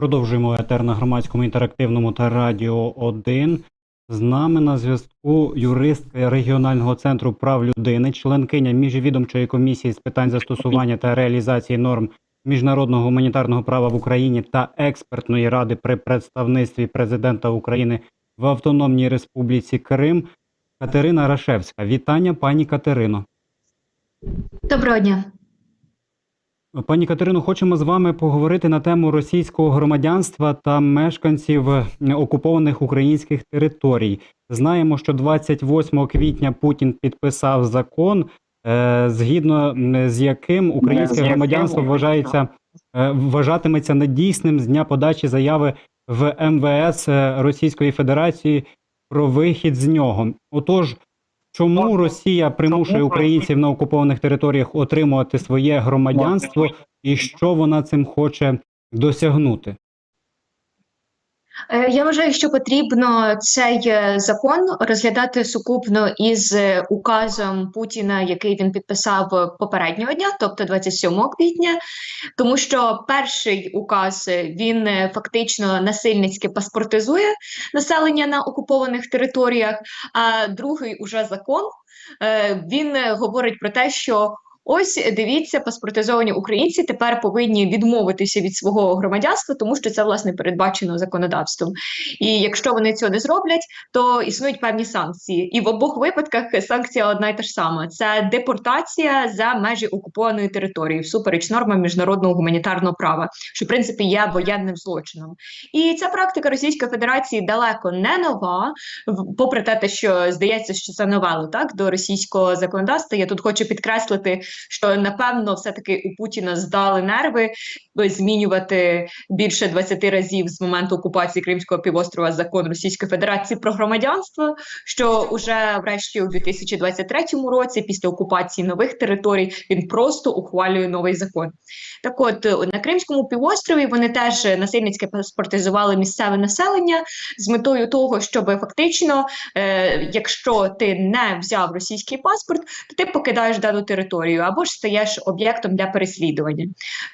Продовжуємо етер на громадському інтерактивному та радіо 1. З нами на зв'язку юристка регіонального центру прав людини, членкиня міжвідомчої комісії з питань застосування та реалізації норм міжнародного гуманітарного права в Україні та експертної ради при представництві президента України в Автономній Республіці Крим Катерина Рашевська. Вітання, пані Катерино. Доброго дня. Пані Катерино, хочемо з вами поговорити на тему російського громадянства та мешканців окупованих українських територій. Знаємо, що 28 квітня Путін підписав закон, е, згідно з яким українське громадянство вважається е, вважатиметься недійсним з дня подачі заяви в МВС Російської Федерації про вихід з нього. Отож, чому Росія примушує українців на окупованих територіях отримувати своє громадянство, і що вона цим хоче досягнути? Е, Я вважаю, що потрібно цей е, закон розглядати сукупно із е, указом Путіна, який він підписав попереднього дня, тобто 27 квітня, тому що перший указ він фактично насильницьки паспортизує населення на окупованих територіях, а другий уже закон він говорить про те, що Ось дивіться, паспортизовані українці тепер повинні відмовитися від свого громадянства, тому що це власне передбачено законодавством. І якщо вони цього не зроблять, то існують певні санкції. І в обох випадках санкція одна й та ж сама: це депортація за межі окупованої території, всупереч нормам міжнародного гуманітарного права, що в принципі є воєнним злочином. І ця практика Російської Федерації далеко не нова, попри те, те, що здається, що це новело так до російського законодавства. Я тут хочу підкреслити, що напевно все-таки у Путіна здали нерви е, змінювати більше 20 разів з моменту окупації Кримського півострова закон Російської Федерації про громадянство, що уже врешті у 2023 році, після окупації нових територій, він просто ухвалює новий закон. Так от е, на Кримському півострові вони теж насильницьки паспортизували місцеве населення з метою того, щоб фактично, е, якщо ти не взяв російський паспорт, то ти покидаєш дану територію або ж стаєш об'єктом для переслідування.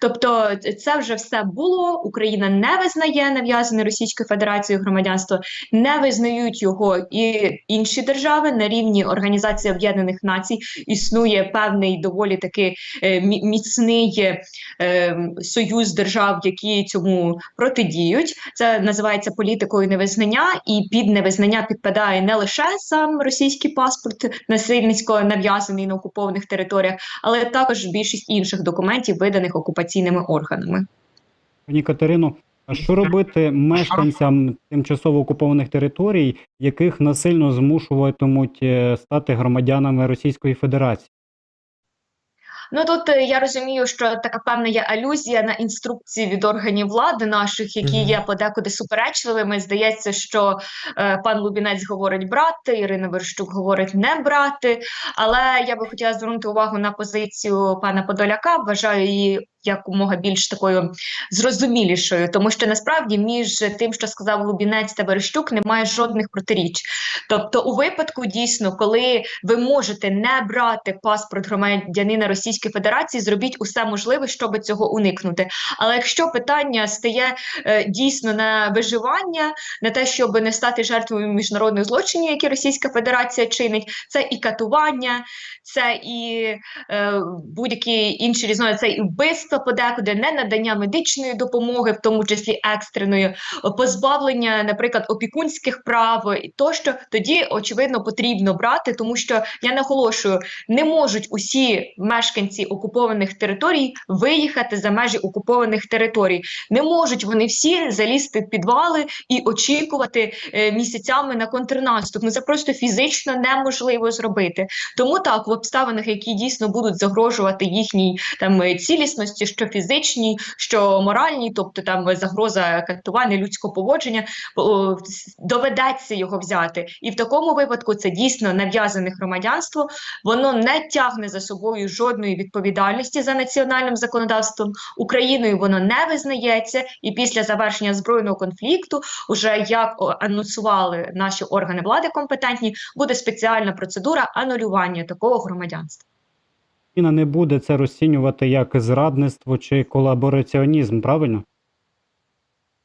Тобто, це вже все було. Україна не визнає нав'язане Російською Федерацією громадянство, не визнають його і інші держави на рівні Організації Об'єднаних Націй. Існує певний доволі таки е, міцний е, ем, союз держав, які цьому протидіють. Це називається політикою невизнання, і під невизнання підпадає не лише сам російський паспорт, насильницько нав'язаний на окупованих територіях, але також більшість інших документів, виданих окупаційними органами. Пані Катерино, а що робити мешканцям тимчасово окупованих територій, яких насильно змушуватимуть е, стати громадянами Російської Федерації? Ну тут е, я розумію, що така певна є алюзія на інструкції від органів влади наших, які є подекуди суперечливими. Здається, що е, пан Лубінець говорить брати, Ірина Верщук говорить не брати. Але я би хотіла звернути увагу на позицію пана Подоляка. Вважаю її якомога більш такою зрозумілішою, тому що насправді між тим, що сказав Лубінець та Верещук, немає жодних протиріч. Тобто, у випадку дійсно, коли ви можете не брати паспорт громадянина Російської Федерації, зробіть усе можливе, щоб цього уникнути. Але якщо питання стає е, дійсно на виживання, на те, щоб не стати жертвою міжнародних злочинів, які Російська Федерація чинить, це і катування, це і е, будь-які інші різновиди, це і вбивства подекуди, не надання медичної допомоги, в тому числі екстреної, позбавлення, наприклад, опікунських прав і тощо, тоді очевидно потрібно брати, тому що я наголошую, не можуть усі мешканці окупованих територій виїхати за межі окупованих територій. Не можуть вони всі залізти в підвали і очікувати е, місяцями на контрнаступ. Ну це просто фізично неможливо зробити. Тому так, в обставинах, які дійсно будуть загрожувати їхній там е, цілісності, що фізичній, що моральній, тобто там загроза катування людського поводження, доведеться його взяти. І в такому випадку це дійсно нав'язане громадянство. Воно не тягне за собою жодної відповідальності за національним законодавством. Україною воно не визнається, і після завершення збройного конфлікту, уже як анонсували наші органи влади компетентні, буде спеціальна процедура анулювання такого громадянства. Україна не буде це розцінювати як зрадництво чи колабораціонізм, правильно?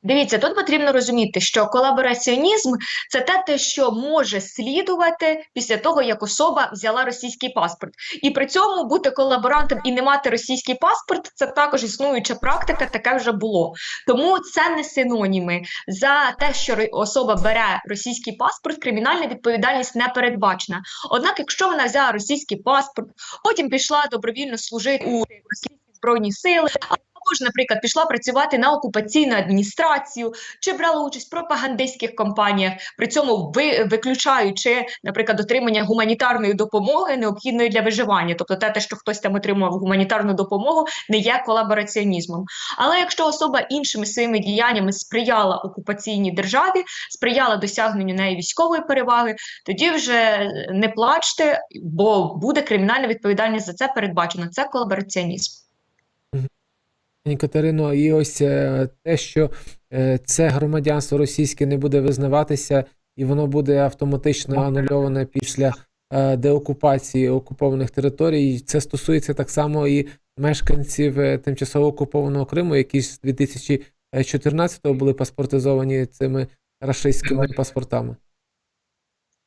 Дивіться, тут потрібно розуміти, що колабораціонізм це те, що може слідувати після того, як особа взяла російський паспорт, і при цьому бути колаборантом і не мати російський паспорт це також існуюча практика, таке вже було. Тому це не синоніми за те, що особа бере російський паспорт, кримінальна відповідальність не передбачена. Однак, якщо вона взяла російський паспорт, потім пішла добровільно служити у російські збройні сили. Ж, наприклад, пішла працювати на окупаційну адміністрацію чи брала участь в пропагандистських кампаніях, при цьому ви, виключаючи, наприклад, отримання гуманітарної допомоги, необхідної для виживання. Тобто те, що хтось там отримував гуманітарну допомогу, не є колабораціонізмом. Але якщо особа іншими своїми діяннями сприяла окупаційній державі, сприяла досягненню неї військової переваги, тоді вже не плачте, бо буде кримінальна відповідальність за це передбачено. Це колабораціонізм. Катерино, і ось е, те, що е, це громадянство російське не буде визнаватися, і воно буде автоматично анульоване після е, деокупації окупованих територій. Це стосується так само і мешканців тимчасово окупованого Криму, які з 2014-го були паспортизовані цими рашистськими паспортами.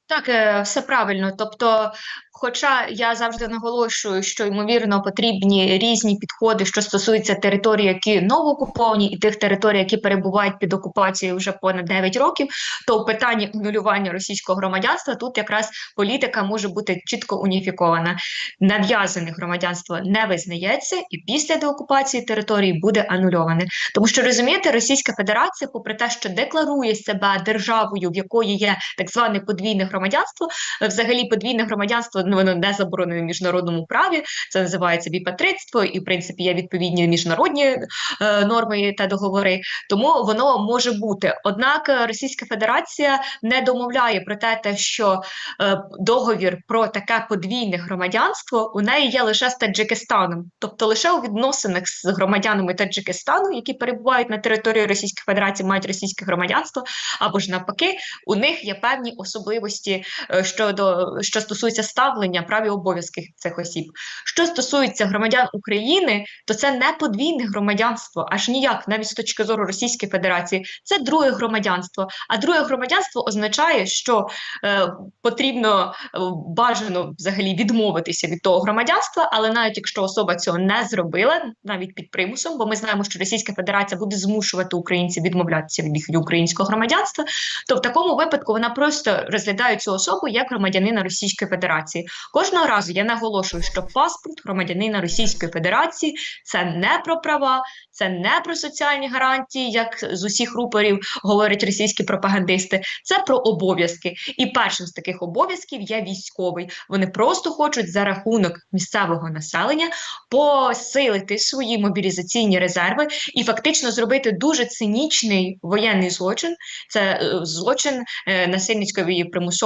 Так, е, все правильно. Тобто, хоча я завжди наголошую, що ймовірно потрібні різні підходи, що стосуються територій, які новоокуповані, і тих територій, які перебувають під окупацією вже понад 9 років, то в питанні анулювання російського громадянства тут якраз політика може бути чітко уніфікована. Нав'язане громадянство не визнається, і після деокупації території буде анульоване. Тому що розумієте, Російська Федерація, попри те, що декларує себе державою, в якої є так зване подвійне громадянство, взагалі подвійне громадянство ну, воно не заборонене в міжнародному праві. Це називається біпатрицтво, і в принципі є відповідні міжнародні е, норми та договори. Тому воно може бути. Однак е, Російська Федерація не домовляє про те, що е, договір про таке подвійне громадянство у неї є лише з Таджикистаном, тобто лише у відносинах з громадянами Таджикистану, які перебувають на території Російської Федерації, мають російське громадянство, або ж навпаки, у них є певні особливості е, щодо що стосується ставлення прав і обов'язків цих осіб. Що стосується громадян України, то це не подвійне громадянство, аж ніяк, навіть з точки зору Російської Федерації, це друге громадянство. А друге громадянство означає, що е, потрібно е, бажано взагалі відмовитися від того громадянства, але навіть якщо особа цього не зробила, навіть під примусом, бо ми знаємо, що Російська Федерація буде змушувати українців відмовлятися від їх українського громадянства, то в такому випадку вона просто розглядає цю особу як громадянина Російської Федерації. Кожного разу я наголошую, що паспорт громадянина Російської Федерації це не про права, це не про соціальні гарантії, як з усіх рупорів говорять російські пропагандисти. Це про обов'язки. І першим з таких обов'язків є військовий. Вони просто хочуть за рахунок місцевого населення посилити свої мобілізаційні резерви і фактично зробити дуже цинічний воєнний злочин. Це е, злочин е, насильницької примусової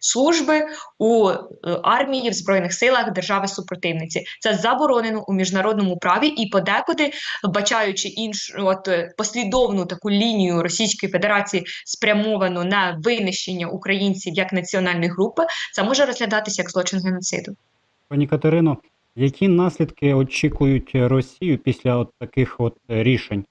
служби у е, армії в збройних силах держави супротивниці. Це заборонено у міжнародному праві і подекуди, бачаючи іншу от е, послідовну таку лінію Російської Федерації спрямовану на винищення українців як національної групи, це може розглядатися як злочин геноциду. Пані Катерино, які наслідки очікують Росію після от таких от рішень?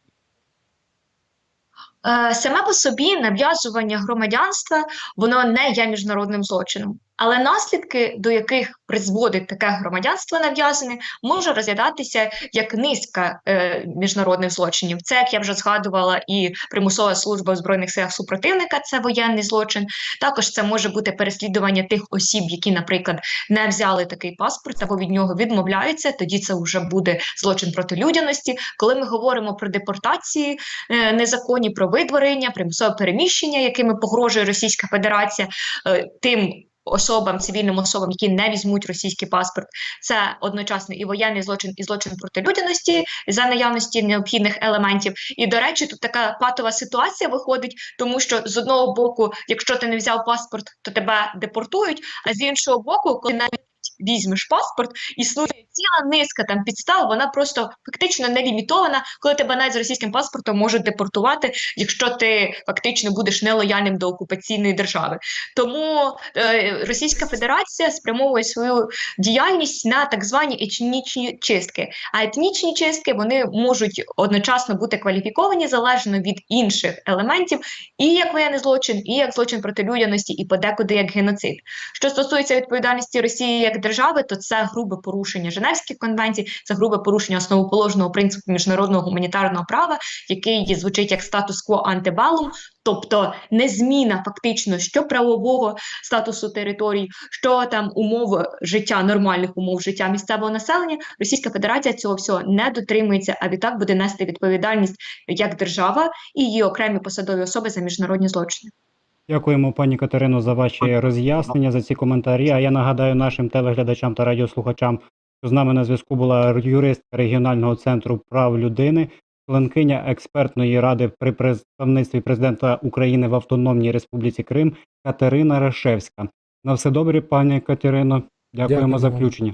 Е, Саме по собі нав'язування громадянства воно не є міжнародним злочином, але наслідки, до яких призводить таке громадянство нав'язане, може розглядатися як низка е, міжнародних злочинів. Це, як я вже згадувала, і примусова служба в збройних силах супротивника це воєнний злочин. Також це може бути переслідування тих осіб, які, наприклад, не взяли такий паспорт або від нього відмовляються. Тоді це вже буде злочин проти людяності. Коли ми говоримо про депортації е, незаконні, про видворення, примусове переміщення, якими погрожує Російська Федерація, е, тим. Особам, цивільним особам, які не візьмуть російський паспорт, це одночасно і воєнний злочин, і злочин проти людяності за наявності необхідних елементів. І до речі, тут така патова ситуація виходить, тому що з одного боку, якщо ти не взяв паспорт, то тебе депортують. А з іншого боку, коли навіть візьмеш паспорт, існує ціла низка там підстав, вона просто фактично не лімітована, коли тебе навіть з російським паспортом можуть депортувати, якщо ти фактично будеш нелояльним до окупаційної держави. Тому е, Російська Федерація спрямовує свою діяльність на так звані етнічні чистки. А етнічні чистки вони можуть одночасно бути кваліфіковані залежно від інших елементів, і як воєнний злочин, і як злочин проти людяності, і подекуди як геноцид. Що стосується відповідальності Росії як держави, то це грубе порушення Женевських конвенцій, це грубе порушення основоположного принципу міжнародного гуманітарного права, який звучить як статус-кво антибалум, тобто незміна фактично що правового статусу територій, що там умов життя, нормальних умов життя місцевого населення. Російська Федерація цього всього не дотримується, а відтак буде нести відповідальність як держава і її окремі посадові особи за міжнародні злочини. Дякуємо, пані Катерино, за ваші роз'яснення, за ці коментарі. А я нагадаю нашим телеглядачам та радіослухачам, що з нами на зв'язку була юристка регіонального центру прав людини, членкиня експертної ради при представництві президента України в Автономній Республіці Крим Катерина Рашевська. На все добре, пані Катерино. Дякуємо Дякую за включення.